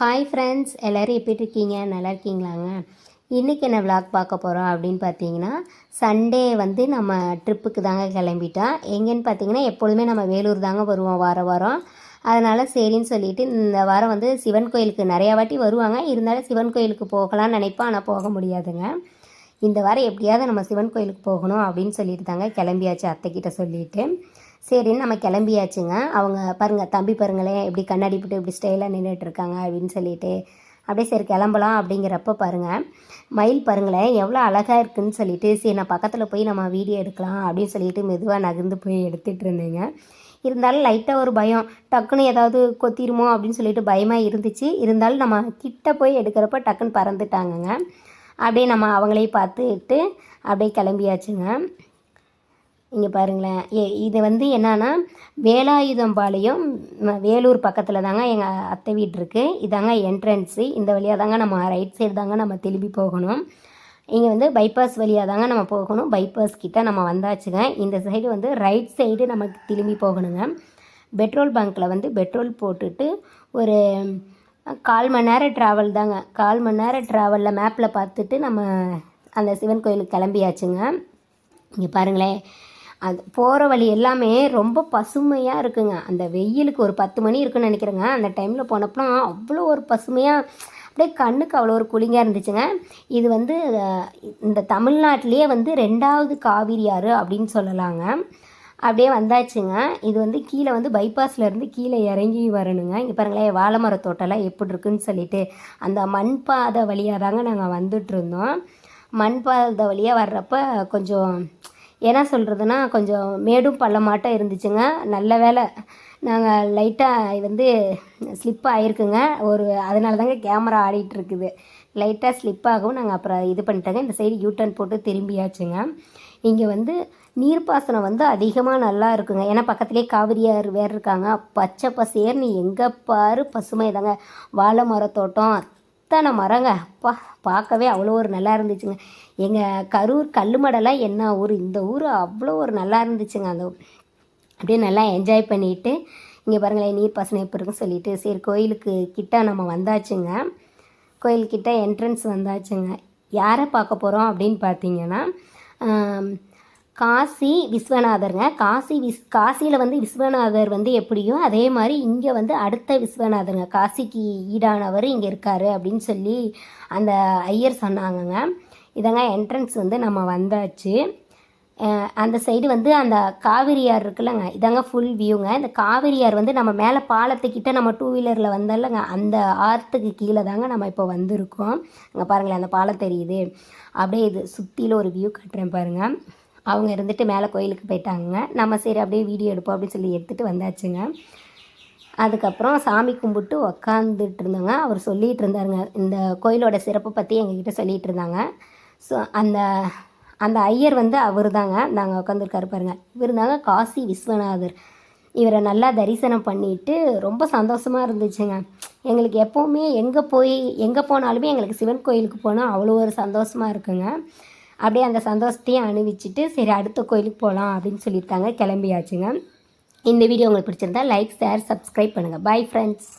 Hi friends எல்லோரும் எப்படி இருக்கீங்க? நல்லா இருக்கீங்களாங்க? இன்றைக்கி என்ன விளாக் பார்க்க போகிறோம் அப்படின்னு பார்த்தீங்கன்னா சண்டே வந்து நம்ம ட்ரிப்புக்கு தாங்க கிளம்பிட்டோம் எங்கேன்னு பார்த்தீங்கன்னா எப்பொழுதுமே நம்ம வேலூர் தாங்க வருவோம் வார வாரம். அதனால் சரின்னு சொல்லிட்டு இந்த வாரம் வந்து சிவன் கோயிலுக்கு நிறையா வாட்டி வருவாங்க. இருந்தாலும் சிவன் கோயிலுக்கு போகலாம்னு நினைப்போம் ஆனால் போக முடியாதுங்க. இந்த வாரம் எப்படியாவது நம்ம சிவன் கோயிலுக்கு போகணும் அப்படின்னு சொல்லிட்டு தாங்க கிளம்பியாச்சு அத்தைக்கிட்ட சொல்லிவிட்டு சரின்னு நம்ம கிளம்பியாச்சுங்க. அவங்க பாருங்கள் தம்பி பாருங்களேன் இப்படி கண்ணாடி போட்டு இப்படி ஸ்டைலாக நின்றுட்டு இருக்காங்க அப்படின்னு சொல்லிட்டு அப்படியே சரி கிளம்பலாம் அப்படிங்கிறப்ப பாருங்கள் மயில் பாருங்களேன் எவ்வளோ அழகாக இருக்குன்னு சொல்லிட்டு சரி நான் பக்கத்தில் போய் நம்ம வீடியோ எடுக்கலாம் அப்படின்னு சொல்லிட்டு மெதுவாக நகர்ந்து போய் எடுத்துகிட்டு இருந்தேங்க. இருந்தாலும் லைட்டாக ஒரு பயம் டக்குன்னு ஏதாவது கொத்திருமோ அப்படின்னு சொல்லிட்டு பயமாக இருந்துச்சு. இருந்தாலும் நம்ம கிட்ட போய் எடுக்கிறப்ப டக்குன்னு பறந்துட்டாங்கங்க. அப்படியே நம்ம அவங்களையும் பார்த்துட்டு அப்படியே கிளம்பியாச்சுங்க. இங்கே பாருங்களேன். ஏ இது வந்து என்னன்னா வேலாயுதம்பாளையம் வேலூர் பக்கத்தில் தாங்க எங்கள் அத்தை வீடு இருக்குது இதாங்க என்ட்ரன்ஸு இந்த வழியாக தாங்க நம்ம ரைட் சைடு தாங்க நம்ம திரும்பி போகணும். இங்கே வந்து பைபாஸ் வழியாக தாங்க நம்ம போகணும். பைபாஸ் கிட்ட நம்ம வந்தாச்சுங்க. இந்த சைடு வந்து ரைட் சைடு நமக்கு திரும்பி போகணுங்க. பெட்ரோல் பங்க்கில் வந்து பெட்ரோல் போட்டுட்டு ஒரு கால் மணி நேரம் ட்ராவல் தாங்க. கால் மணி நேரம் ட்ராவலில் மேப்பில் பார்த்துட்டு நம்ம அந்த சிவன் கோயிலுக்கு கிளம்பியாச்சுங்க. இங்கே பாருங்களேன். அது போகிற வழி எல்லாமே ரொம்ப பசுமையாக இருக்குங்க. அந்த வெயிலுக்கு ஒரு பத்து மணி இருக்குன்னு நினைக்கிறேங்க. அந்த டைமில் போனப்போ அவ்வளோ ஒரு பசுமையாக அப்படியே கண்ணுக்கு அவ்வளோ ஒரு குளிங்காக இருந்துச்சுங்க. இது வந்து இந்த தமிழ்நாட்டிலேயே வந்து ரெண்டாவது காவிரி ஆறு அப்படின்னு சொல்லலாங்க. அப்படியே வந்தாச்சுங்க. இது வந்து கீழே வந்து பைபாஸில் இருந்து கீழே இறங்கி வரணுங்க. இங்கே பாருங்களேன் வாழை மர தோட்டம்லாம் எப்படி இருக்குன்னு சொல்லிட்டு அந்த மண் பாதை வழியாக தாங்க நாங்கள் வந்துட்டு இருந்தோம். மண் பாதை வழியாக வர்றப்ப கொஞ்சம் என்ன சொல்கிறதுனா கொஞ்சம் மேடும் பள்ளமாட்டம் இருந்துச்சுங்க. நல்ல வேலை நாங்கள் லைட்டாக வந்து ஸ்லிப் ஆகிருக்குங்க ஒரு அதனால தாங்க கேமரா ஆடிட்டுருக்குது லைட்டாக ஸ்லிப் ஆகவும் நாங்கள் அப்புறம் இது பண்ணிட்டோங்க. இந்த சைடு யூட்டர்ன் போட்டு திரும்பியாச்சுங்க. இங்கே வந்து நீர்ப்பாசனம் வந்து அதிகமாக நல்லா இருக்குங்க. ஏன்னா பக்கத்துலேயே காவிரியார் வேறு இருக்காங்க. பச்சை பசேர்னு எங்கே பாரு பசுமை தாங்க வாழை மரத்தோட்டம் அத்தனை மரங்க. பா பார்க்கவே அவ்வளோ ஒரு நல்லா இருந்துச்சுங்க. எங்கள் கரூர் கல்லுமடலாம் என்ன ஊர்? இந்த ஊர் அவ்வளோ ஒரு நல்லா இருந்துச்சுங்க. அந்த அப்படியே நல்லா என்ஜாய் பண்ணிட்டு இங்கே பாருங்களேன் நீர் பாசனம் எப்படி இருக்குன்னு சொல்லிட்டு சரி கோயிலுக்கு கிட்ட நம்ம வந்தாச்சுங்க. கோயில்கிட்ட என்ட்ரன்ஸ் வந்தாச்சுங்க. யாரை பார்க்க போகிறோம் அப்படின்னு பார்த்தீங்கன்னா காசி விஸ்வநாதருங்க. காசி விஸ் காசியில் வந்து விஸ்வநாதர் வந்து எப்படியோ அதே மாதிரி இங்கே வந்து அடுத்த விஸ்வநாதருங்க. காசிக்கு ஈடானவர் இங்கே இருக்காரு அப்படின்னு சொல்லி அந்த ஐயர் சொன்னாங்கங்க. இதங்க என்ட்ரன்ஸ் வந்து நம்ம வந்தாச்சு. அந்த சைடு வந்து அந்த காவிரியார் இருக்குல்லங்க. இதாங்க ஃபுல் வியூங்க இந்த காவிரியார் வந்து நம்ம மேலே பாலத்துக்கிட்ட நம்ம டூ வீலரில் வந்தோம்லங்க அந்த ஆற்றுக்கு கீழே தாங்க நம்ம இப்போ வந்திருக்கோம். அங்கே பாருங்களேன் அந்த பாலம் தெரியுது. அப்படியே இது சுற்றியில் ஒரு வியூ கட்டுறேன் பாருங்கள் அவங்க இருந்துட்டு மேலே கோயிலுக்கு போயிட்டாங்க. நம்ம சரி அப்படியே வீடியோ எடுப்போம் அப்படின்னு சொல்லி எடுத்துகிட்டு வந்தாச்சுங்க. அதுக்கப்புறம் சாமி கும்பிட்டு உக்காந்துட்டு இருந்தாங்க. அவர் சொல்லிகிட்டு இருந்தாருங்க இந்த கோயிலோட சிறப்பை பற்றி எங்ககிட்ட சொல்லிகிட்டு இருந்தாங்க. ஸோ அந்த அந்த ஐயர் வந்து அவர் தாங்க நாங்கள் உட்காந்துருக்காரு பாருங்க. இவர் தாங்க காசி விஸ்வநாதர். இவரை நல்லா தரிசனம் பண்ணிட்டு ரொம்ப சந்தோஷமாக இருந்துச்சுங்க. எங்களுக்கு எப்போவுமே எங்கே போய் எங்கே போனாலுமே எங்களுக்கு சிவன் கோயிலுக்கு போனால் அவ்வளோ ஒரு சந்தோஷமாக இருக்குங்க. அப்படியே அந்த சந்தோஷத்தையும் அனுபவிச்சுட்டு சரி அடுத்த கோயிலுக்கு போகலாம் அப்படின்னு சொல்லியிருக்காங்க. கிளம்பியாச்சுங்க. இந்த வீடியோ உங்களுக்கு பிடிச்சிருந்தா லைக் ஷேர் சப்ஸ்கிரைப் பண்ணுங்கள் பை ஃப்ரெண்ட்ஸ்